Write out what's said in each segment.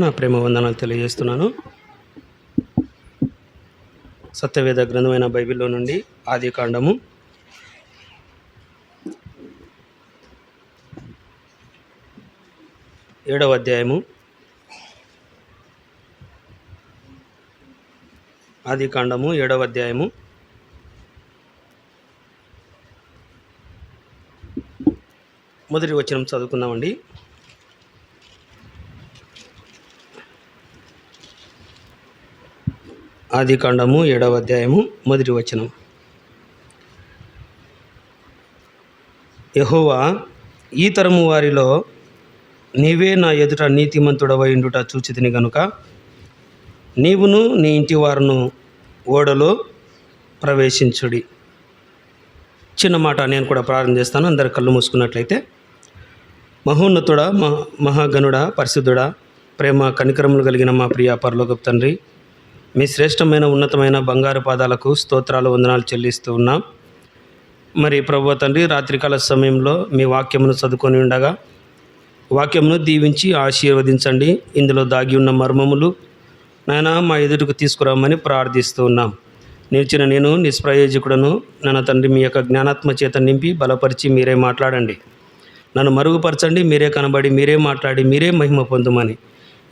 నా ప్రేమ వందనాలు తెలియజేస్తున్నాను. సత్యవేద గ్రంథమైన బైబిల్లో నుండి ఆది కాండము. ఏడవ అధ్యాయము. ఆది కాండము ఏడవ అధ్యాయము. మొదటి వచనం చదువుకుందామండి. ఆది కాండము ఏడవ అధ్యాయము మొదటి వచనం. యహోవా ఈ తరము వారిలో నీవే నా ఎదుట నీతిమంతుడవయుండుట చూచితిని గనుక నీవును నీ ఇంటి వారును ఓడలో ప్రవేశించుడి. చిన్న మాట నేను కూడా ప్రారంభం చేస్తాను అందరు కళ్ళు మూసుకున్నట్లయితే. మహోన్నతుడా మహా మహాగణుడా పరిశుద్ధుడా ప్రేమ కనికరములు కలిగిన మా ప్రియ పరలోకపు తండ్రి మీ శ్రేష్టమైన ఉన్నతమైన బంగారు పాదాలకు స్తోత్రాలు వందనాలు చెల్లిస్తూ ఉన్నాం. మరి ప్రభు తండ్రి రాత్రికాల సమయంలో మీ వాక్యమును చదువుకొని ఉండగా వాక్యమును దీవించి ఆశీర్వదించండి. ఇందులో దాగి ఉన్న మర్మములు నాయన మా ఎదుటికి తీసుకురామని ప్రార్థిస్తూ ఉన్నాం. నిలిచిన నేను నిష్ప్రయోజకుడను నన్న తండ్రి మీ యొక్క జ్ఞానాత్మ చేత నింపి బలపరిచి మీరే మాట్లాడండి. నన్ను మరుగుపరచండి మీరే కనబడి మీరే మాట్లాడి మీరే మహిమ పొందుమని.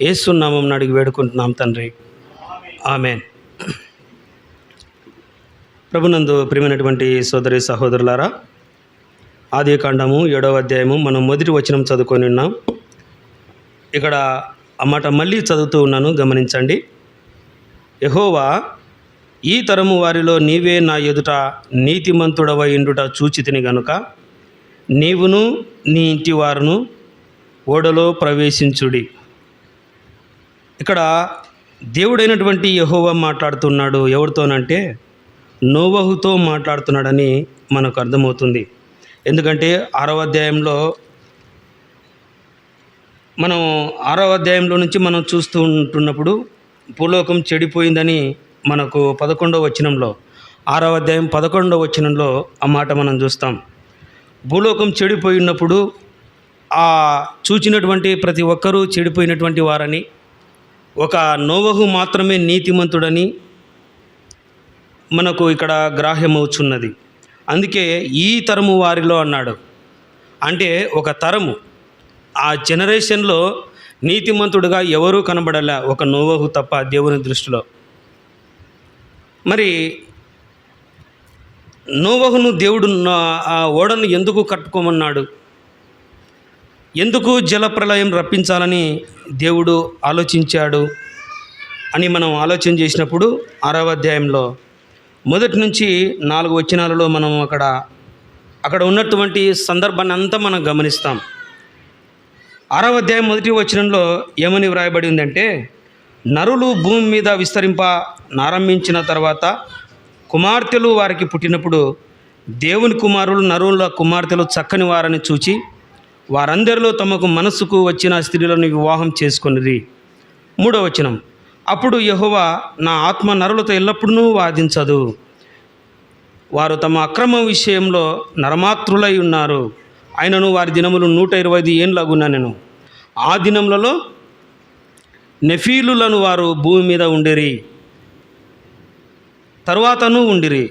ఏసునామం అడిగి వేడుకుంటున్నాం తండ్రి. ఆమెన్. ప్రభునందు ప్రియమైనటువంటి సోదరి సహోదరులారా ఆది కాండము ఏడవ అధ్యాయము మనం మొదటి వచనం చదువుకొని ఉన్నాం. ఇక్కడ ఆ మళ్ళీ చదువుతూ ఉన్నాను గమనించండి. యహోవా ఈ తరము వారిలో నీవే నా ఎదుట నీతిమంతుడవై ఇండుట చూచితిని గనుక నీవును నీ ఇంటి వారును ఓడలో ప్రవేశించుడి. ఇక్కడ దేవుడైనటువంటి యహోవా మాట్లాడుతున్నాడు ఎవరితోనంటే నోవహుతో మాట్లాడుతున్నాడని మనకు అర్థమవుతుంది. ఎందుకంటే ఆరవ అధ్యాయంలో మనం ఆరవ అధ్యాయంలో నుంచి మనం చూస్తూ ఉంటున్నప్పుడు భూలోకం చెడిపోయిందని మనకు పదకొండవ వచనంలో ఆరవ అధ్యాయం పదకొండవ వచనంలో ఆ మాట మనం చూస్తాం. భూలోకం చెడిపోయినప్పుడు ఆ చూచినటువంటి ప్రతి ఒక్కరూ చెడిపోయినటువంటి వారని ఒక నోవహు మాత్రమే నీతిమంతుడని మనకు ఇక్కడ గ్రాహ్యమవుచున్నది. అందుకే ఈ తరము వారిలో అన్నాడు. అంటే ఒక తరము. ఆ జనరేషన్లో నీతిమంతుడుగా ఎవరూ కనబడలే ఒక నోవహు తప్ప దేవుని దృష్టిలో. మరి నోవహును దేవుడు ఆ ఓడను ఎందుకు కట్టుకోమన్నాడు? ఎందుకు జలప్రలయం రప్పించాలని దేవుడు ఆలోచించాడు అని మనం ఆలోచన చేసినప్పుడు ఆరవ అధ్యాయంలో మొదటి నుంచి నాలుగు వచనాలలో మనం అక్కడ అక్కడ ఉన్నటువంటి సందర్భాన్ని అంతా మనం గమనిస్తాం. ఆరవ అధ్యాయం మొదటి వచనంలో ఏమని వ్రాయబడి ఉందంటే నరులు భూమి మీద విస్తరింప నారంభించిన తర్వాత కుమార్తెలు వారికి పుట్టినప్పుడు దేవుని కుమారులు నరుల కుమార్తెలు చక్కని వారని చూచి వారందరిలో తమకు మనస్సుకు వచ్చిన స్త్రీలను వివాహం చేసుకొనిరి. మూడో వచనం. అప్పుడు యహోవా నా ఆత్మ నరులతో ఎల్లప్పుడూ వాదించదు. వారు తమ అక్రమ విషయంలో నరమాత్రులై ఉన్నారు. ఆయనను వారి దినములు నూట ఇరవై ఐదు ఏండ్లగున్నా నేను. ఆ దినములలో నెఫీలులను వారు భూమి మీద ఉండిరి. తరువాతను ఉండిరి.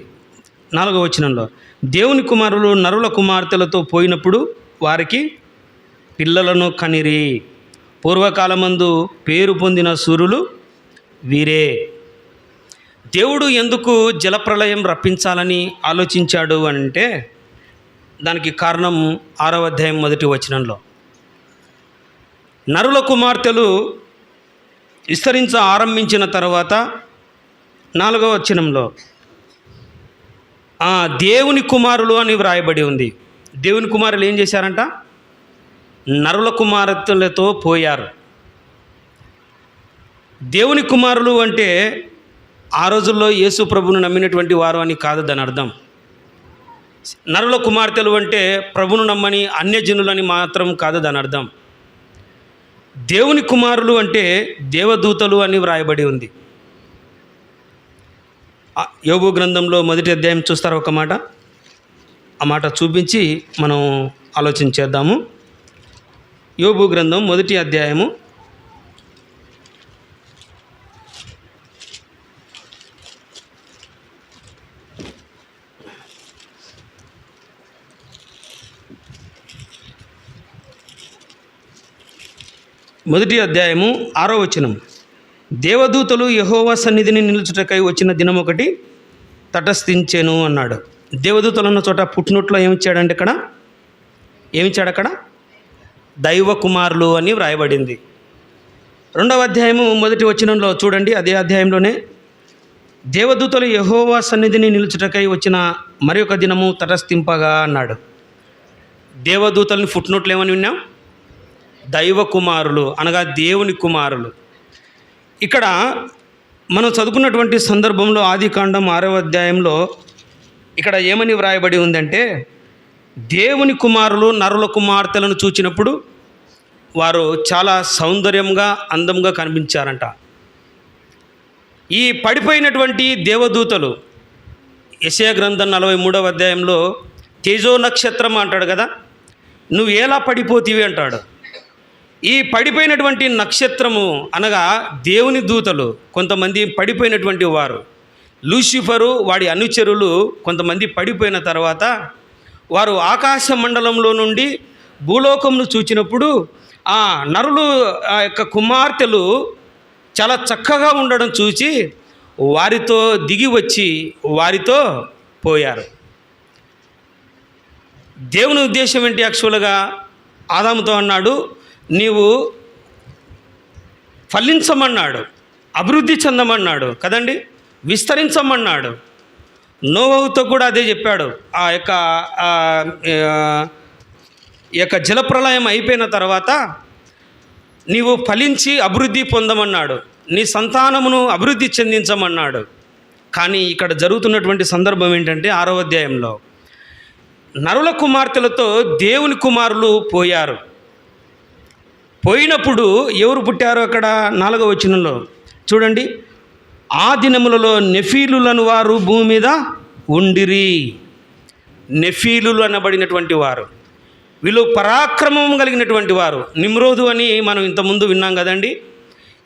నాలుగవ వచనంలో. దేవుని కుమారులు నరుల కుమార్తెలతో పోయినప్పుడు వారికి పిల్లలను కనిరి. పూర్వకాలమందు పేరు పొందిన సూర్యులు వీరే. దేవుడు ఎందుకు జలప్రలయం రప్పించాలని ఆలోచించాడు అంటే దానికి కారణం ఆరవ అధ్యాయం మొదటి వచనంలో. నరుల కుమార్తెలు విస్తరించ ఆరంభించిన తర్వాత నాలుగవ వచనంలో దేవుని కుమారులు అని వ్రాయబడి ఉంది. దేవుని కుమారులు ఏం చేశారంట? నరుల కుమార్తెలతో పోయారు. దేవుని కుమారులు అంటే ఆ రోజుల్లో యేసు ప్రభును నమ్మినటువంటి వారు అని కాదు దాని అర్థం. నరుల కుమార్తెలు అంటే ప్రభును నమ్మని అన్యజనులని మాత్రం కాదు దాని అర్థం. దేవుని కుమారులు అంటే దేవదూతలు అని వ్రాయబడి ఉంది. యోగు గ్రంథంలో మొదటి అధ్యాయం చూస్తారు ఒక మాట? ఆ మాట చూపించి మనం ఆలోచన చేద్దాము. యోబు గ్రంథం మొదటి అధ్యాయము. మొదటి అధ్యాయము ఆరో వచనం. దేవదూతలు యహోవా సన్నిధిని నిలుచుటకై వచ్చిన దినం ఒకటి తటస్థించాను అన్నాడు. దేవదూతలు ఉన్న చోట పుట్టినట్లో ఏమిచ్చాడంటే ఇక్కడ? ఏమిచ్చాడు అక్కడ దైవ కుమారులు అని వ్రాయబడింది. రెండవ అధ్యాయము మొదటి వచనంలో చూడండి. అదే అధ్యాయంలోనే దేవదూతలు యహోవా సన్నిధిని నిలుచుటకై వచ్చిన మరి ఒక దినము తటస్థింపగా అన్నాడు. దేవదూతల్ని ఫుట్నోట్లు ఏమని విన్నాం? దైవ కుమారులు అనగా దేవుని కుమారులు. ఇక్కడ మనం చదువుకున్నటువంటి సందర్భంలో ఆది కాండం ఆరవ అధ్యాయంలో ఇక్కడ ఏమని వ్రాయబడి ఉందంటే దేవుని కుమారులు నరుల కుమార్తెలను చూచినప్పుడు వారు చాలా సౌందర్యంగా అందంగా కనిపించారంట. ఈ పడిపోయినటువంటి దేవదూతలు యశయ గ్రంథం నలభై మూడవ అధ్యాయంలో తేజో నక్షత్రం అంటాడు కదా నువ్వు ఎలా పడిపోతీవి అంటాడు. ఈ పడిపోయినటువంటి నక్షత్రము అనగా దేవుని దూతలు కొంతమంది పడిపోయినటువంటి వారు. లూసిఫరు వాడి అనుచరులు కొంతమంది పడిపోయిన తర్వాత వారు ఆకాశ మండలంలో నుండి భూలోకంను చూచినప్పుడు ఆ నరులు ఆ యొక్క కుమార్తెలు చాలా చక్కగా ఉండడం చూచి వారితో దిగి వచ్చి వారితో పోయారు. దేవుని ఉద్దేశం ఏంటి యాక్చువల్గా? ఆదాముతో అన్నాడు నీవు ఫలించమన్నాడు అభివృద్ధి చెందమన్నాడు కదండి? విస్తరించమన్నాడు. నోవహుతో కూడా అదే చెప్పాడు. ఆ యొక్క ఈ యొక్క జలప్రలయం అయిపోయిన తర్వాత నీవు ఫలించి అభివృద్ధి పొందమన్నాడు. నీ సంతానమును అభివృద్ధి చెందించమన్నాడు. కానీ ఇక్కడ జరుగుతున్నటువంటి సందర్భం ఏంటంటే ఆరో అధ్యాయంలో నరుల కుమార్తెలతో దేవుని కుమారులు పోయారు. పోయినప్పుడు ఎవరు పుట్టారు అక్కడ? నాలుగవ వచనంలో చూడండి. ఆ దినములలో నెఫీలులను వారు భూమి మీద ఉండిరి. నెఫీలులు అనబడినటువంటి వారు. వీళ్ళు పరాక్రమం కలిగినటువంటి వారు. నిమ్రోదు అని మనం ఇంతకుముందు విన్నాం కదండి.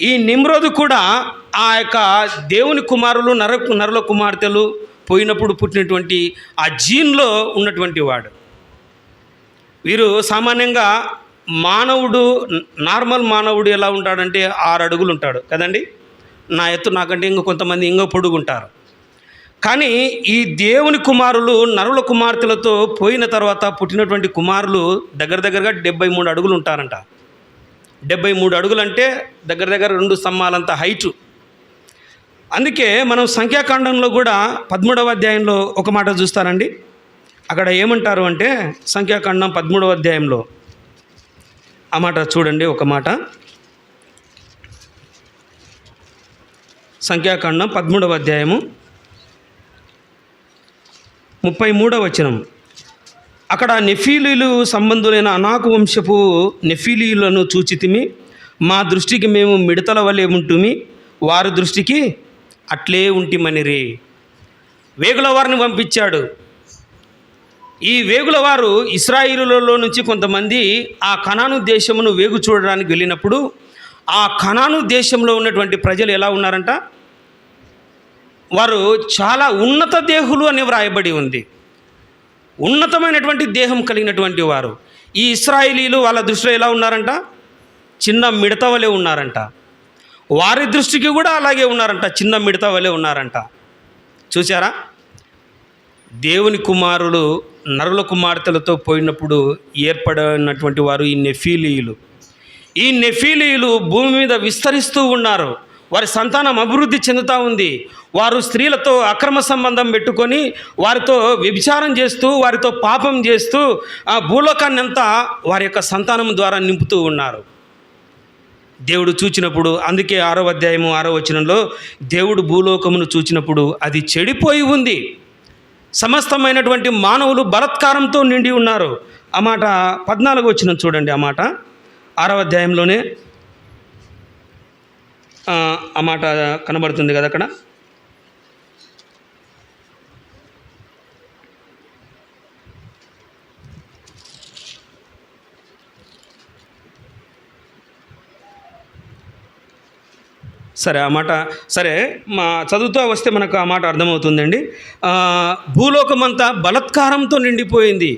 ఈ నిమ్రోదు కూడా ఆ యొక్క దేవుని కుమారులు నర నరుల కుమార్తెలు పోయినప్పుడు పుట్టినటువంటి ఆ జీన్లో ఉన్నటువంటి వాడు. వీరు సామాన్యంగా మానవుడు నార్మల్ మానవుడు ఎలా ఉంటాడంటే ఆరు అడుగులు ఉంటాడు కదండి. నా ఎత్తు నాకంటే ఇంకో కొంతమంది ఇంకో పొడుగుంటారు. కానీ ఈ దేవుని కుమారులు నరుల కుమార్తెలతో పోయిన తర్వాత పుట్టినటువంటి కుమారులు దగ్గర దగ్గరగా డెబ్బై మూడు అడుగులు ఉంటారంట. డెబ్బై మూడు అడుగులు అంటే దగ్గర దగ్గర రెండు స్తంభాలంత హైటు. అందుకే మనం సంఖ్యాకాండంలో కూడా పదమూడవ అధ్యాయంలో ఒక మాట చూస్తారండి అక్కడ ఏమంటారు అంటే సంఖ్యాకాండం పదమూడవ అధ్యాయంలో. ఆ మాట చూడండి ఒక మాట. సంఖ్యాకాండం పదమూడవ అధ్యాయము ముప్పై మూడవ వచనం. అక్కడ నెఫీలీలు సంబంధులైన అనాకు వంశపు నెఫీలీలను చూచితిమి మా దృష్టికి మేము మిడతల వలె ఉంటుమి వారి దృష్టికి అట్లే ఉంటిమనిరి. వేగుల వారిని పంపించాడు. ఈ వేగుల వారు ఇస్రాయిలులలో నుంచి కొంతమంది ఆ కణాను దేశమును వేగు చూడడానికి వెళ్ళినప్పుడు ఆ కణాను దేశంలో ఉన్నటువంటి ప్రజలు ఎలా ఉన్నారంట? వారు చాలా ఉన్నత దేహులు అని వ్రాయబడి ఉంది. ఉన్నతమైనటువంటి దేహం కలిగినటువంటి వారు. ఈ ఇస్రాయిలీలు వాళ్ళ దృష్టిలో ఎలా ఉన్నారంట? చిన్న మిడత వలె ఉన్నారంట. వారి దృష్టికి కూడా అలాగే ఉన్నారంట. చిన్న మిడత వలె ఉన్నారంట. చూసారా దేవుని కుమారులు నరుల కుమార్తెలతో పోయినప్పుడు ఏర్పడినటువంటి వారు ఈ నెఫీలీయులు. ఈ నెఫీలీయులు భూమి మీద విస్తరిస్తూ ఉన్నారు. వారి సంతానం అభివృద్ధి చెందుతూ ఉంది. వారు స్త్రీలతో అక్రమ సంబంధం పెట్టుకొని వారితో వ్యభిచారం చేస్తూ వారితో పాపం చేస్తూ ఆ భూలోకాన్ని అంతా వారి యొక్క సంతానం ద్వారా నింపుతూ ఉన్నారు. దేవుడు చూచినప్పుడు అందుకే ఆరో అధ్యాయము ఆరో వచనంలో దేవుడు భూలోకమును చూచినప్పుడు అది చెడిపోయి ఉంది. సమస్తమైనటువంటి మానవులు బలత్కారంతో నిండి ఉన్నారు. ఆ మాట పద్నాలుగు వచ్చిన చూడండి ఆ మాట. ఆరవ అధ్యాయంలోనే ఆ, మాట కనబడుతుంది కదా అక్కడ? సరే ఆ మాట సరే మా చదువుతూ వస్తే మనకు ఆ మాట అర్థమవుతుందండి. భూలోకమంతా బలత్కారంతో నిండిపోయింది.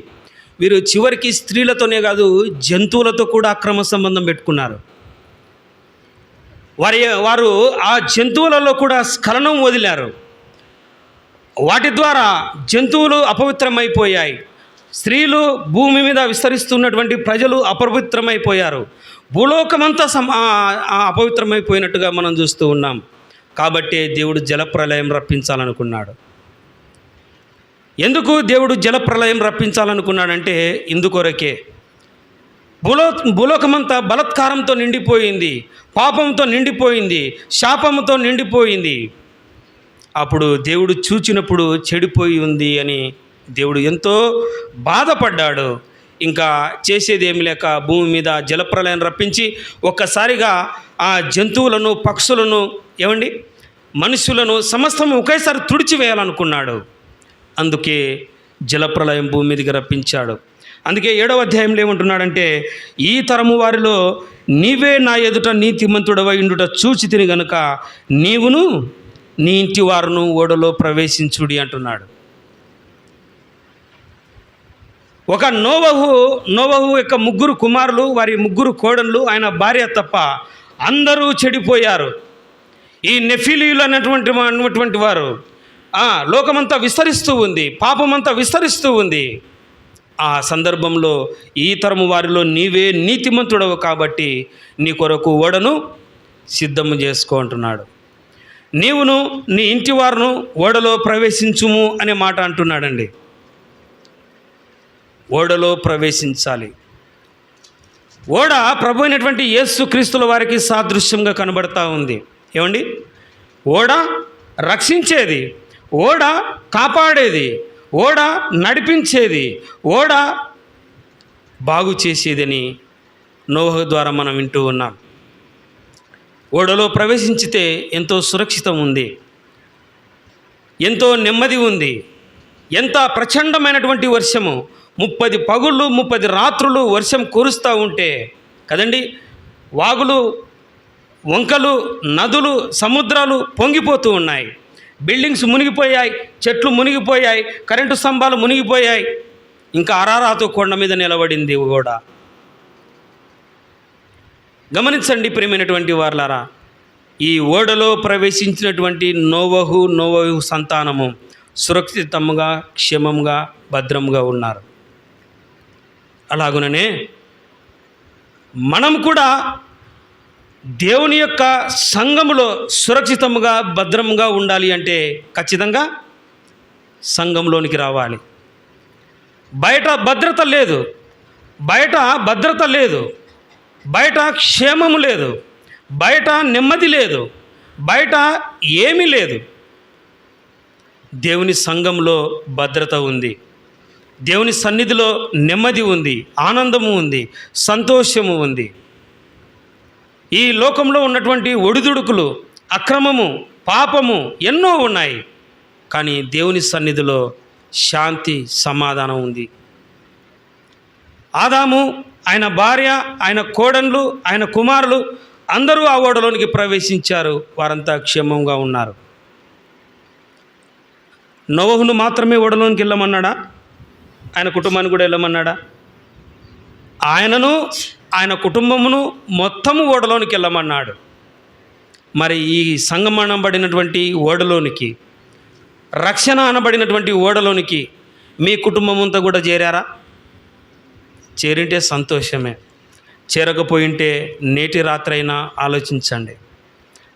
వీరు చివరికి స్త్రీలతోనే కాదు జంతువులతో కూడా అక్రమ సంబంధం పెట్టుకున్నారు. వారి వారు ఆ జంతువులలో కూడా స్ఖలనం వదిలారు. వాటి ద్వారా జంతువులు అపవిత్రమైపోయాయి. స్త్రీలు భూమి మీద విస్తరిస్తున్నటువంటి ప్రజలు అపవిత్రమైపోయారు. భూలోకమంతా సమ అపవిత్రమైపోయినట్టుగా మనం చూస్తూ ఉన్నాం. కాబట్టి దేవుడు జలప్రలయం రప్పించాలనుకున్నాడు. ఎందుకు దేవుడు జలప్రలయం రప్పించాలనుకున్నాడంటే ఇందుకొరకే భూలో భూలోకమంతా బలత్కారంతో నిండిపోయింది పాపంతో నిండిపోయింది శాపంతో నిండిపోయింది. అప్పుడు దేవుడు చూచినప్పుడు చెడిపోయి ఉంది అని దేవుడు ఎంతో బాధపడ్డాడు. ఇంకా చేసేదేమి లేక భూమి మీద జలప్రలయం రప్పించి ఒక్కసారిగా ఆ జంతువులను పక్షులను ఏమండి? మనుషులను సమస్తం ఒకేసారి తుడిచివేయాలనుకున్నాడు. అందుకే జలప్రలయం భూమి మీదకి రప్పించాడు. అందుకే ఏడవ అధ్యాయంలో ఏమంటున్నాడంటే ఈ తరము వారిలో నీవే నా ఎదుట నీతిమంతుడవై ఉండుట చూచి తిని గనుక నీవును నీ ఇంటి వారును ఓడలో ప్రవేశించుడి అంటున్నాడు. ఒక నోవహు నోవహు యొక్క ముగ్గురు కుమారులు వారి ముగ్గురు కోడళ్ళు ఆయన భార్య తప్ప అందరూ చెడిపోయారు. ఈ నెఫిలీలు అన్నటువంటి అన్నటువంటి వారు లోకమంతా విస్తరిస్తూ ఉంది పాపమంతా విస్తరిస్తూ ఉంది. ఆ సందర్భంలో ఈ తరము వారిలో నీవే నీతిమంతుడవు కాబట్టి నీ కొరకు ఓడను సిద్ధము చేసుకో అంటున్నాడు. నీవును నీ ఇంటి వారును ఓడలో ప్రవేశించుము అనే మాట అంటున్నాడండి. ఓడలో ప్రవేశించాలి. ఓడ ప్రభు అయినటువంటి యేసు క్రీస్తుల వారికి సాదృశ్యంగా కనబడతా ఉంది. ఏమండి? ఓడ రక్షించేది. ఓడ కాపాడేది. ఓడ నడిపించేది ఓడ బాగు చేసేదని నోహ ద్వారా మనం వింటూ ఉన్నాం. ఓడలో ప్రవేశించితే ఎంతో సురక్షితం ఉంది. ఎంతో నెమ్మది ఉంది. ఎంత ప్రచండమైనటువంటి వర్షము ముప్పది పగుళ్ళు ముప్పది రాత్రులు వర్షం కురుస్తూ ఉంటే కదండి వాగులు వంకలు నదులు సముద్రాలు పొంగిపోతూ ఉన్నాయి. బిల్డింగ్స్ మునిగిపోయాయి చెట్లు మునిగిపోయాయి కరెంటు స్తంభాలు మునిగిపోయాయి. ఇంకా అరారాతు కొండ మీద నిలబడింది కూడా గమనించండి ప్రియమైనటువంటి వార్లారా ఈ ఓడలో ప్రవేశించినటువంటి నోవహు నోవహు సంతానము సురక్షితముగా క్షేమంగా భద్రంగా ఉన్నారు. అలాగుననే మనం కూడా దేవుని యొక్క సంఘములో సురక్షితముగా భద్రముగా ఉండాలి అంటే ఖచ్చితంగా సంఘంలోనికి రావాలి. బయట భద్రత లేదు. బయట భద్రత లేదు. బయట క్షేమము లేదు. బయట నెమ్మది లేదు. బయట ఏమీ లేదు. దేవుని సంఘంలో భద్రత ఉంది. దేవుని సన్నిధిలో నెమ్మది ఉంది. ఆనందము ఉంది. సంతోషము ఉంది. ఈ లోకంలో ఉన్నటువంటి ఒడిదుడుకులు అక్రమము పాపము ఎన్నో ఉన్నాయి. కానీ దేవుని సన్నిధిలో శాంతి సమాధానం ఉంది. ఆదాము ఆయన భార్య ఆయన కోడన్లు ఆయన కుమారులు అందరూ ఆ ఓడలోనికి ప్రవేశించారు. వారంతా క్షేమంగా ఉన్నారు. నోవహును మాత్రమే ఓడలోనికి వెళ్ళమన్నాడా? ఆయన కుటుంబాన్ని కూడా వెళ్ళమన్నాడా? ఆయనను ఆయన కుటుంబమును మొత్తము ఓడలోనికి వెళ్ళమన్నాడు. మరి ఈ సంఘం అనబడినటువంటి ఓడలోనికి రక్షణ అనబడినటువంటి ఓడలోనికి మీ కుటుంబమంతా కూడా చేరారా? చేరింటే సంతోషమే. చేరకపోయింటే నేటి రాత్రైనా ఆలోచించండి.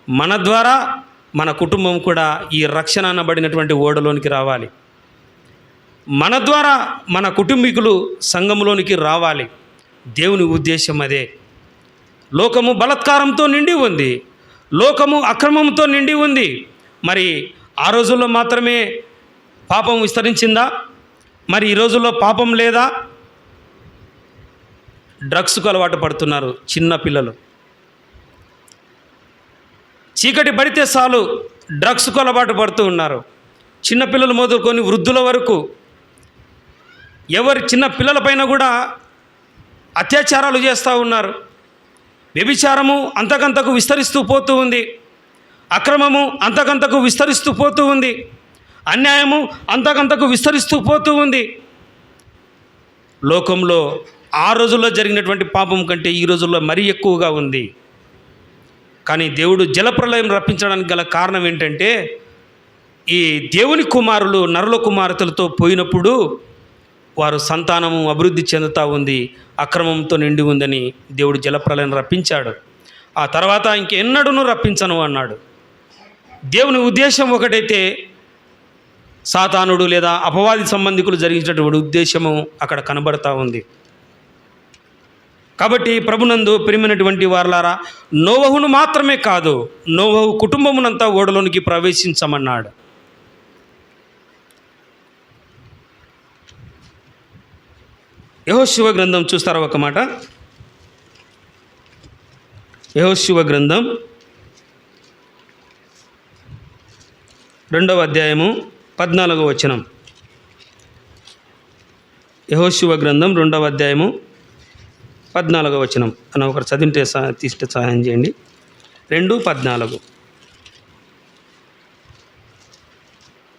మన ద్వారా మన కుటుంబం కూడా ఈ రక్షణ అనబడినటువంటి ఓడలోనికి రావాలి. మన ద్వారా మన కుటుంబీకులు సంఘంలోనికి రావాలి. దేవుని ఉద్దేశం అదే. లోకము బలత్కారంతో నిండి ఉంది. లోకము అక్రమంతో నిండి ఉంది. మరి ఆ రోజుల్లో మాత్రమే పాపం విస్తరించిందా? మరి ఈ రోజుల్లో పాపం లేదా? డ్రగ్స్కు అలవాటు పడుతున్నారు చిన్న పిల్లలు. చీకటి పడితే చాలు డ్రగ్స్కు అలవాటు పడుతూ ఉన్నారు. చిన్నపిల్లలు మొదలుకొని వృద్ధుల వరకు ఎవరి చిన్న పిల్లలపైన కూడా అత్యాచారాలు చేస్తూ ఉన్నారు. వ్యభిచారము అంతకంతకు విస్తరిస్తూ పోతూ ఉంది. అక్రమము అంతకంతకు విస్తరిస్తూ పోతూ ఉంది. అన్యాయము అంతకంతకు విస్తరిస్తూ పోతూ ఉంది. లోకంలో ఆ రోజుల్లో జరిగినటువంటి పాపం కంటే ఈ రోజుల్లో మరీ ఎక్కువగా ఉంది. కానీ దేవుడు జలప్రలయం రప్పించడానికి గల కారణం ఏంటంటే ఈ దేవుని కుమారులు నరుల కుమార్తెలతో పోయినప్పుడు వారు సంతానము అభివృద్ధి చెందుతూ ఉంది అక్రమంతో నిండి ఉందని దేవుడు జలప్రలయం రప్పించాడు. ఆ తర్వాత ఇంకెన్నడూనూ రప్పించను అన్నాడు. దేవుని ఉద్దేశం ఒకటైతే సాతానుడు లేదా అపవాది సంబంధికులు జరిగించినటువంటి ఉద్దేశము అక్కడ కనబడతా ఉంది. కాబట్టి ప్రభునందు ప్రియమైనటువంటి వారలారా నోవహును మాత్రమే కాదు నోవహు కుటుంబమునంతా ఓడలోనికి ప్రవేశించమన్నాడు. యహోశివ గ్రంథం చూస్తారా ఒక మాట? యహోశివ గ్రంథం రెండవ అధ్యాయము పద్నాలుగో వచనం. యహోశివ గ్రంథం రెండవ అధ్యాయము పద్నాలుగో వచనం. అని ఒకరు చదివితే సహా తీస్తే సహాయం చేయండి. రెండు పద్నాలుగు.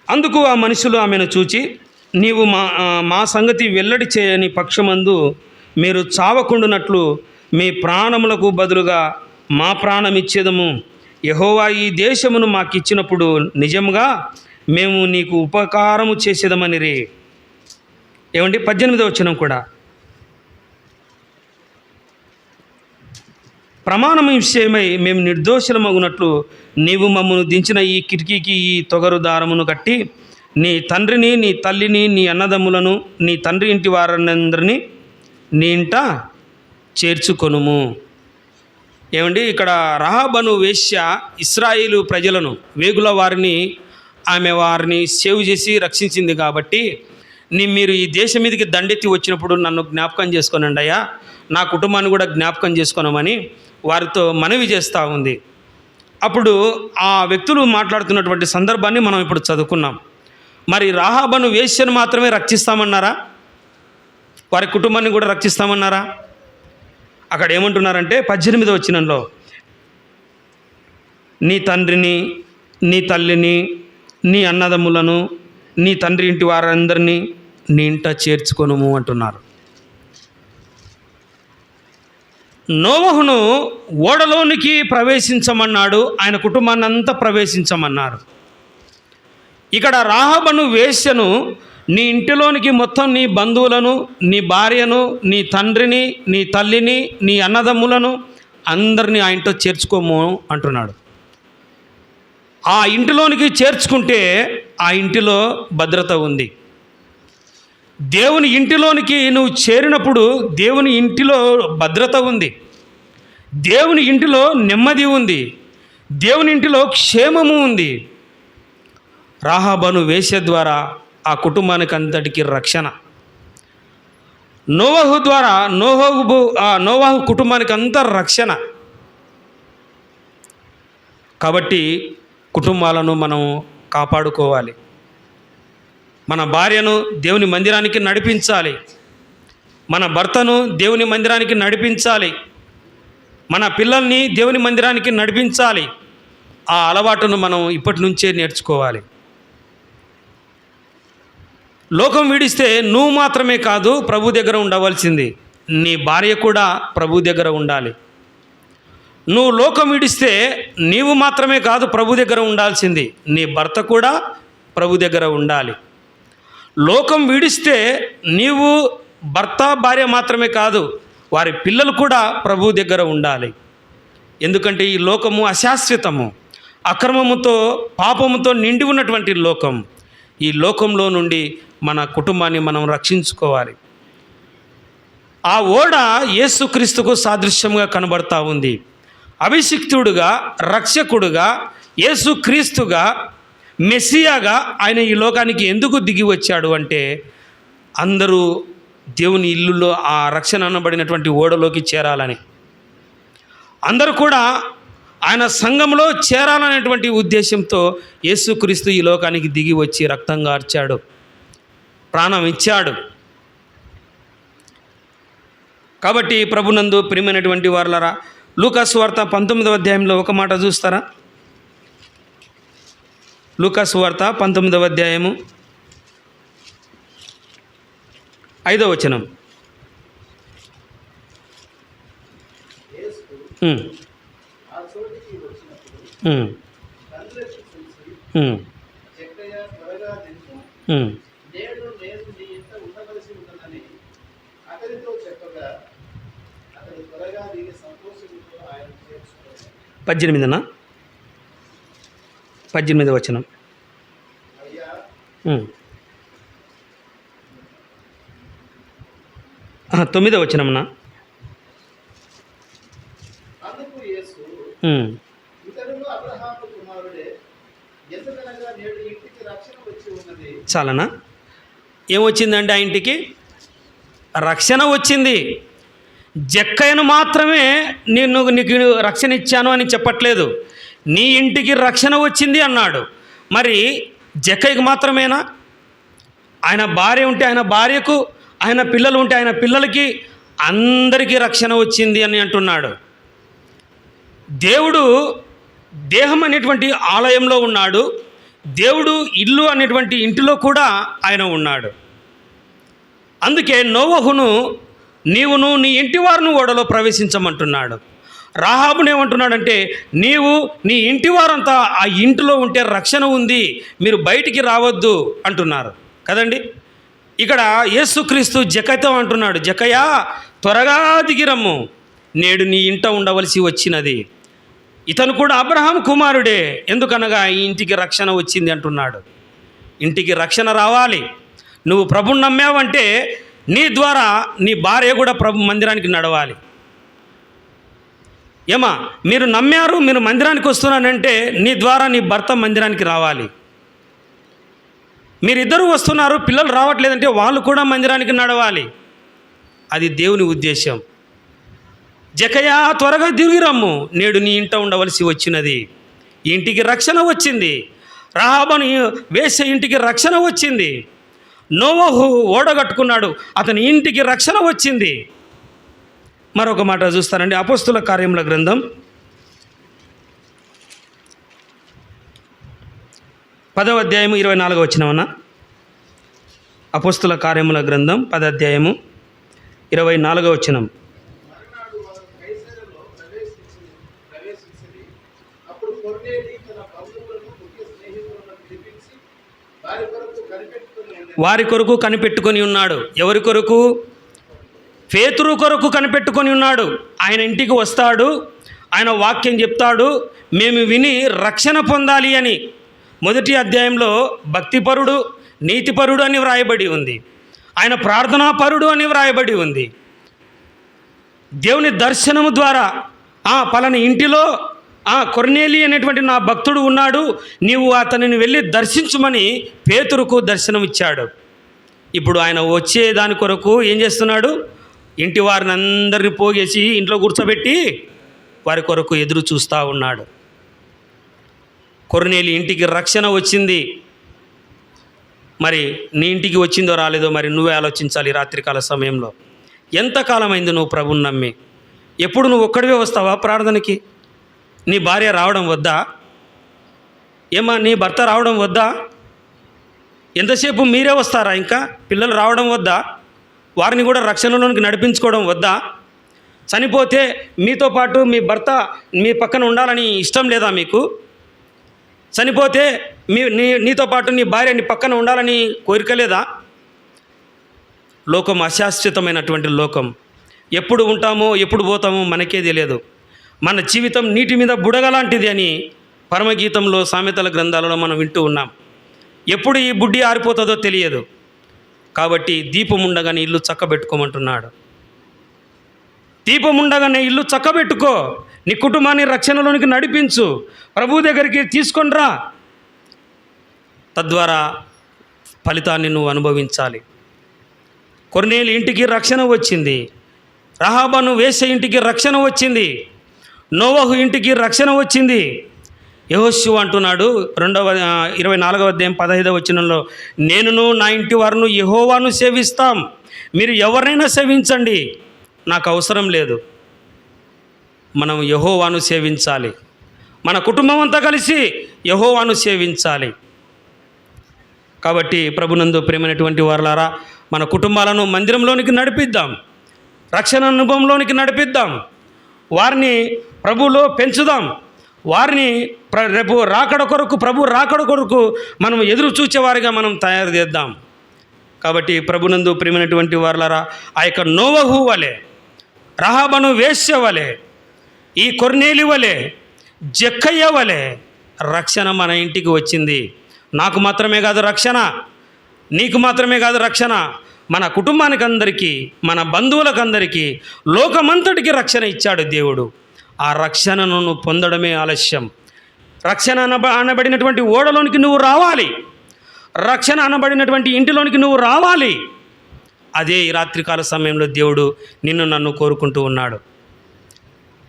అందుకు ఆ మనుషులు ఆమెను చూచి నీవు మా మా సంగతి వెల్లడి చేయని పక్షమందు మీరు చావకుండునట్లు మీ ప్రాణములకు బదులుగా మా ప్రాణం ఇచ్చేదము యహోవా ఈ దేశమును మాకిచ్చినప్పుడు నిజముగా మేము నీకు ఉపకారము చేసేదమని రే ఏమండి? పద్దెనిమిదో వచ్చినం కూడా. ప్రమాణం విషయమై మేము నిర్దోషులమగునట్లు నీవు మమ్మను దించిన ఈ కిటికీకి ఈ తొగరు దారమును కట్టి నీ తండ్రిని నీ తల్లిని నీ అన్నదమ్ములను నీ తండ్రి ఇంటి వారందరినీ నీ ఇంట చేర్చుకొనుము. ఏమండి? ఇక్కడ రహాబను వేశ్య ఇస్రాయిలు ప్రజలను వేగుల వారిని ఆమె వారిని సేవ్ చేసి రక్షించింది కాబట్టి నీ మీరు ఈ దేశం మీదకి దండెత్తి వచ్చినప్పుడు నన్ను జ్ఞాపకం చేసుకోనండి అయ్యా. నా కుటుంబాన్ని కూడా జ్ఞాపకం చేసుకోనమని వారితో మనవి చేస్తూ ఉంది. అప్పుడు ఆ వ్యక్తులు మాట్లాడుతున్నటువంటి సందర్భాన్ని మనం ఇప్పుడు చదువుకున్నాం. మరి రాహాబను వేశ్యను మాత్రమే రక్షిస్తామన్నారా? వారి కుటుంబాన్ని కూడా రక్షిస్తామన్నారా? అక్కడ ఏమంటున్నారంటే పద్దెనిమిది వచ్చినంలో నీ తండ్రిని నీ తల్లిని నీ అన్నదమ్ములను నీ తండ్రి ఇంటి వారందరినీ నీ ఇంట చేర్చుకొనుము అంటున్నారు. నోవహును ఓడలోనికి ప్రవేశించమన్నాడు ఆయన కుటుంబాన్ని అంతా ప్రవేశించమన్నారు. ఇక్కడ రాహబను వేశ్యను నీ ఇంటిలోనికి మొత్తం నీ బంధువులను నీ భార్యను నీ తండ్రిని నీ తల్లిని నీ అన్నదమ్ములను అందరినీ ఆ ఇంట్లో చేర్చుకోము అంటున్నాడు. ఆ ఇంటిలోనికి చేర్చుకుంటే ఆ ఇంటిలో భద్రత ఉంది. దేవుని ఇంటిలోనికి నువ్వు చేరినప్పుడు దేవుని ఇంటిలో భద్రత ఉంది. దేవుని ఇంటిలో నెమ్మది ఉంది. దేవుని ఇంటిలో క్షేమము ఉంది. రాహాబను వేశ్య ద్వారా ఆ కుటుంబానికి అంతటికి రక్షణ. నోవహు ద్వారా నోహు ఆ నోవాహు కుటుంబానికి అంతా రక్షణ. కాబట్టి కుటుంబాలను మనం కాపాడుకోవాలి. మన భార్యను దేవుని మందిరానికి నడిపించాలి. మన భర్తను దేవుని మందిరానికి నడిపించాలి. మన పిల్లల్ని దేవుని మందిరానికి నడిపించాలి. ఆ అలవాటును మనం ఇప్పటి నుంచే నేర్చుకోవాలి. లోకం విడిస్తే నువ్వు మాత్రమే కాదు ప్రభు దగ్గర ఉండవలసింది. నీ భార్య కూడా ప్రభు దగ్గర ఉండాలి. నువ్వు లోకం విడిస్తే నీవు మాత్రమే కాదు ప్రభు దగ్గర ఉండాల్సింది. నీ భర్త కూడా ప్రభు దగ్గర ఉండాలి. లోకం విడిస్తే నీవు భర్త భార్య మాత్రమే కాదు వారి పిల్లలు కూడా ప్రభు దగ్గర ఉండాలి. ఎందుకంటే ఈ లోకము అశాశ్వతము. అక్రమముతో పాపముతో నిండి ఉన్నటువంటి లోకం. ఈ లోకంలో నుండి మన కుటుంబాన్ని మనం రక్షించుకోవాలి. ఆ ఓడ యేసుక్రీస్తుకు సాదృశ్యంగా కనబడతా ఉంది. అభిషిక్తుడుగా రక్షకుడుగా యేసుక్రీస్తుగా మెస్సియాగా ఆయన ఈ లోకానికి ఎందుకు దిగి వచ్చాడు అంటే అందరూ దేవుని ఇల్లులో ఆ రక్షణ అనబడినటువంటి ఓడలోకి చేరాలని. అందరూ కూడా ఆయన సంఘంలో చేరాలనేటువంటి ఉద్దేశంతో యేసుక్రీస్తు ఈ లోకానికి దిగి వచ్చి రక్తంగా అర్చాడు. ప్రాణం ఇచ్చాడు. కాబట్టి ప్రభునందు ప్రియమైనటువంటి వారులరా లూకాసు వార్త పంతొమ్మిదవ అధ్యాయంలో ఒక మాట చూస్తారా? లూకాసు వార్త పంతొమ్మిదవ అధ్యాయము ఐదవ వచనం. ఉమ్. ఆ చోటికి వచ్చినప్పుడు ఉమ్, కన్నులెత్తి చూసి ఉమ్, జక్కయ్య త్వరగా దింపు ఉమ్. నేడు నేను నీ ఇంట ఉండవలసి ఉన్నదని అతనితో చెప్పగా అతడు త్వరగా దిగి సంతోషంతో ఆయన చేర్చుకున్నాడు పద్దెనిమిదినా పద్దెనిమిది వచనం అయ్యా ఉమ్. ఆ, తొమ్మిదో వచనమన్నా అందుకు యేసు ఉమ్, ఇతరులు అబ్రహాము కుమారుడే ఎందుకనగా పద్దెనిమిదిన పద్దెనిమిది వచనం. తొమ్మిదో వచనంనా చాలనా? ఏమొచ్చిందంటే ఆ ఇంటికి? రక్షణ వచ్చింది. జక్కయ్యను మాత్రమే నేను నీకు రక్షణ ఇచ్చాను అని చెప్పట్లేదు. నీ ఇంటికి రక్షణ వచ్చింది అన్నాడు. మరి జక్కయ్యకు మాత్రమేనా? ఆయన భార్య ఉంటే ఆయన భార్యకు ఆయన పిల్లలు ఉంటే ఆయన పిల్లలకి అందరికీ రక్షణ వచ్చింది అని అంటున్నాడు. దేవుడు దేహం అనేటువంటి ఆలయంలో ఉన్నాడు. దేవుడు ఇల్లు అనేటువంటి ఇంటిలో కూడా ఆయన ఉన్నాడు. అందుకే నోవహును నీవును నీ ఇంటి వారిని ఓడలో ప్రవేశించమంటున్నాడు. రాహాబునేమంటున్నాడంటే నీవు నీ ఇంటి వారంతా ఆ ఇంటిలో ఉంటే రక్షణ ఉంది మీరు బయటికి రావద్దు అంటున్నారు. కదండి? ఇక్కడ యేసుక్రీస్తు జకతో అంటున్నాడు. జకయా త్వరగా దిగిరమ్ము నేడు నీ ఇంట ఉండవలసి వచ్చినది. ఇతను కూడా అబ్రహాం కుమారుడే ఎందుకనగా ఈ ఇంటికి రక్షణ వచ్చింది అంటున్నాడు. ఇంటికి రక్షణ రావాలి. నువ్వు ప్రభుని నమ్మావంటే నీ ద్వారా నీ భార్య కూడా ప్రభు మందిరానికి నడవాలి. ఏమా మీరు నమ్మారు మీరు మందిరానికి వస్తున్నానంటే నీ ద్వారా నీ భర్త మందిరానికి రావాలి. మీరిద్దరూ వస్తున్నారు పిల్లలు రావట్లేదంటే వాళ్ళు కూడా మందిరానికి నడవాలి. అది దేవుని ఉద్దేశం జకయా త్వరగా దిగిరమ్ము నేడు నీ ఇంట ఉండవలసి వచ్చినది. ఇంటికి రక్షణ వచ్చింది. రహాబను వేసే ఇంటికి రక్షణ వచ్చింది. నోవహు ఓడగట్టుకున్నాడు. అతని ఇంటికి రక్షణ వచ్చింది. మరొక మాట చూస్తారండి అపస్తుల కార్యముల గ్రంథం పదవ అధ్యాయము ఇరవై నాలుగవ వచ్చినవన్నా అపోస్తుల కార్యముల గ్రంథం పద అధ్యాయము ఇరవై నాలుగవ వచ్చినం మరునాడు వారు కైసరలో ప్రవేశించి ప్రవేశించింది అప్పుడు కొర్నేలి తన బంధువులను ముఖ్య స్నేహితులను పిలిపించి వారి కొరకు కనిపెట్టుకుని ఉండెను. వారి కొరకు కనిపెట్టుకొని ఉన్నాడు. ఎవరి కొరకు? పేతురు కొరకు కనిపెట్టుకొని ఉన్నాడు. ఆయన ఇంటికి వస్తాడు. ఆయన వాక్యం చెప్తాడు. మేము విని రక్షణ పొందాలి అని. మొదటి అధ్యాయంలో భక్తిపరుడు నీతిపరుడు అని వ్రాయబడి ఉంది. ఆయన ప్రార్థనాపరుడు అని వ్రాయబడి ఉంది. దేవుని దర్శనము ద్వారా ఆ పలాని ఇంటిలో ఆ కొర్నేలి అనేటువంటి నా భక్తుడు ఉన్నాడు. నీవు అతనిని వెళ్ళి దర్శించుమని పేతురుకు దర్శనం ఇచ్చాడు ఇప్పుడు ఆయన వచ్చే దాని కొరకు ఏం చేస్తున్నాడు? ఇంటి వారిని అందరిని పోగేసి ఇంట్లో కూర్చోబెట్టి వారి కొరకు ఎదురు చూస్తూ ఉన్నాడు. కొర్నేలి ఇంటికి రక్షణ వచ్చింది. మరి నీ ఇంటికి వచ్చిందో రాలేదో మరి నువ్వే ఆలోచించాలి రాత్రికాల సమయంలో. ఎంతకాలం అయింది నువ్వు ప్రభుని నమ్మి? ఎప్పుడు నువ్వు ఒక్కడివే వస్తావా ప్రార్థనకి? నీ భార్య రావడం వద్దా? ఏమా నీ భర్త రావడం వద్దా? ఎంతసేపు మీరే వస్తారా ఇంకా? పిల్లలు రావడం వద్దా? వారిని కూడా రక్షణలోనికి నడిపించుకోవడం వద్దా? చనిపోతే మీతో పాటు మీ భర్త మీ పక్కన ఉండాలని ఇష్టం లేదా మీకు? చనిపోతే మీ నీ నీతో పాటు నీ భార్య నీ పక్కన ఉండాలని కోరిక లేదా? లోకం అశాశ్వతమైనటువంటి లోకం. ఎప్పుడు ఉంటామో ఎప్పుడు పోతామో మనకే తెలియదు. మన జీవితం నీటి మీద బుడగలాంటిది అని పరమగీతంలో సామెతల గ్రంథాలలో మనం వింటూ ఉన్నాం. ఎప్పుడు ఈ బుడ్డి ఆరిపోతుందో తెలియదు. కాబట్టి దీపం ఉండగానే ఇల్లు చక్కబెట్టుకోమంటున్నాడు. దీపం ఉండగానే ఇల్లు చక్కబెట్టుకో. నీ కుటుంబాన్ని రక్షణలోనికి నడిపించు. ప్రభు దగ్గరికి తీసుకొని రా. తద్వారా ఫలితాన్ని నువ్వు అనుభవించాలి. కొన్నేళ్ళు ఇంటికి రక్షణ వచ్చింది. రహాబాను వేసే ఇంటికి రక్షణ వచ్చింది. నోవహు ఇంటికి రక్షణ వచ్చింది. యహోశివ అంటున్నాడు రెండవ ఇరవై నాలుగవ అధ్యాయం పదహైదవ వచనంలో నేనును నా ఇంటి వారును యహోవాను సేవిస్తాం. మీరు ఎవరినైనా సేవించండి. నాకు అవసరం లేదు. మనం యహోవాను సేవించాలి. మన కుటుంబం అంతా కలిసి యహోవాను సేవించాలి. కాబట్టి ప్రభునందు ప్రేమైనటువంటి వారులారా మన కుటుంబాలను మందిరంలోనికి నడిపిద్దాం. రక్షణ అనుభవంలోనికి నడిపిద్దాం. వారిని ప్రభులో పెంచుదాం. వారిని ప్ర రేపు రాకడ కొరకు ప్రభు రాకడ కొరకు మనం ఎదురు చూచేవారిగా మనం తయారు చేద్దాం. కాబట్టి ప్రభునందు ప్రేమైనటువంటి వారులరా ఆ యొక్క నోవహు వలె రహాబను వేశ్య వలె ఈ కొర్నేలి వలె జక్కయ్య వలె రక్షణ మన ఇంటికి వచ్చింది. నాకు మాత్రమే కాదు రక్షణ. నీకు మాత్రమే కాదు రక్షణ. మన కుటుంబానికి అందరికీ మన బంధువులకందరికీ లోకమంతటికి రక్షణ ఇచ్చాడు దేవుడు. ఆ రక్షణను నువ్వు పొందడమే ఆలస్యం. రక్షణ అనబ అనబడినటువంటి ఓడలోనికి నువ్వు రావాలి. రక్షణ అనబడినటువంటి ఇంటిలోనికి నువ్వు రావాలి. అదే ఈ రాత్రికాల సమయంలో దేవుడు నిన్ను నన్ను కోరుకుంటూ ఉన్నాడు.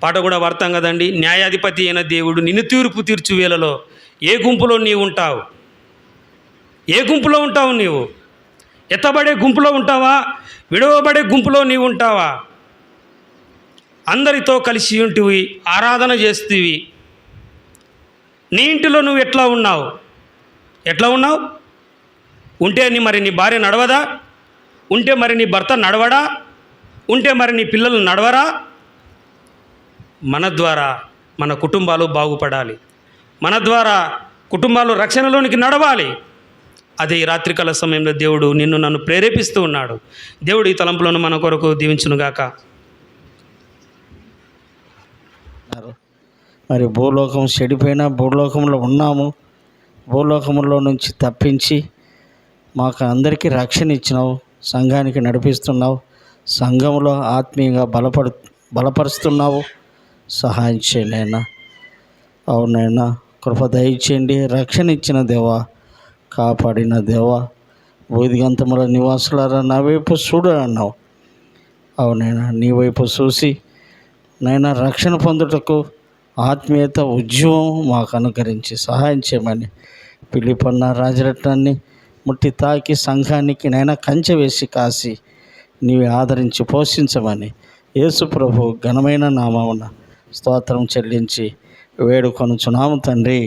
పాట కూడా వర్తం కదండి. న్యాయాధిపతి అయిన దేవుడు నిన్ను తీర్పు తీర్చు వేళలో ఏ గుంపులో నీవు ఉంటావు? ఏ గుంపులో ఉంటావు నీవు? ఎత్తబడే గుంపులో ఉంటావా? విడవబడే గుంపులో నీవు ఉంటావా? అందరితో కలిసి ఉంటివి ఆరాధన చేస్తీవి. నీ ఇంటిలో నువ్వు ఎట్లా ఉన్నావు? ఎట్లా ఉన్నావు? ఉంటే నీ మరి నీ భార్య నడవదా? ఉంటే మరి నీ భర్త నడవడా? ఉంటే మరి నీ పిల్లలు నడవరా? మన ద్వారా మన కుటుంబాలు బాగుపడాలి. మన ద్వారా కుటుంబాలు రక్షణలోనికి నడవాలి. అదే ఈ రాత్రికాల సమయంలో దేవుడు నిన్ను నన్ను ప్రేరేపిస్తూ ఉన్నాడు. దేవుడు ఈ తలంపులను మన కొరకు దీవించునుగాక. అన్నారు. మరి భూలోకం చెడిపోయినా భూలోకంలో ఉన్నాము. భూలోకంలో నుంచి తప్పించి మాకు అందరికీ రక్షణ ఇచ్చినావు. సంఘానికి నడిపిస్తున్నావు. సంఘంలో ఆత్మీయంగా బలపడు బలపరుస్తున్నావు. సహాయం చేయనైనా అవునైనా కృప దయచేయండి. రక్షణ ఇచ్చిన దేవా. కాపాడిన దేవా. బోధిగంతముల నివాసులారా నా వైపు చూడు అన్నావు. అవునైనా నీ వైపు చూసి నైనా రక్షణ పొందుటకు ఆత్మీయత ఉద్యమం మాకు అనుకరించి సహాయం చేయమని పిలిపన్న రాజరత్నాన్ని ముట్టి తాకి సంఘానికి నైనా కంచె వేసి కాసి నీవి ఆదరించి పోషించమని యేసు ప్రభు ఘనమైన నామమున స్తోత్రం చెల్లించి వేడుకొనుచున్నాము తండ్రి.